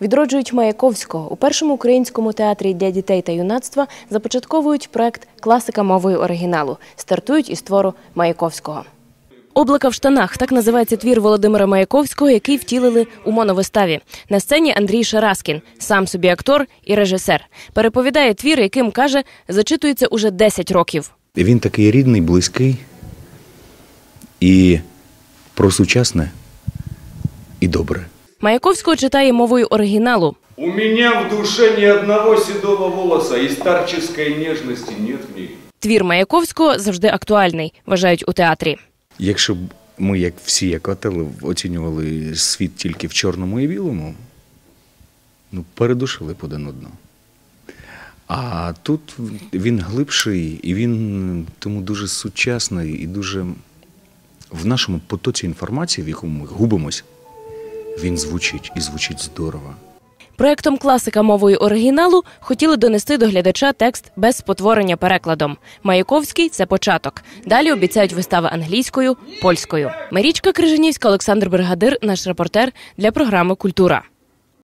відроджують Маяковського у першому українському театрі для дітей та юнацтва. Започатковують проект Класика мовою оригіналу. Стартують із твору Маяковського. Облака в штанах так називається твір Володимира Маяковського, який втілили у моновиставі. На сцені Андрій Шараскін, сам собі актор і режисер, переповідає твір, яким каже, зачитується уже 10 років. Він такий рідний, близький і про сучасне і добре. Маяковського читає мовою оригіналу. У меня в душе ни одного седого волоса и старческой нежности нет в ней. Твір Маяковського завжди актуальний, вважають у театрі. Якщо б ми, як всі, як отели, оцінювали світ тільки в чорному і білому, ну, передушили б один одного. А тут він глибший, і він тому дуже сучасний і дуже в нашому потоці інформації, в якому ми губимось, він звучить і звучить здорово. Проектом класика мовою оригіналу хотіли донести до глядача текст без спотворення перекладом. Маяковський це початок. Далі обіцяють вистави англійською, польською. Марічка Крижанівська, Олександр Бригадир, наш репортер для програми Культура.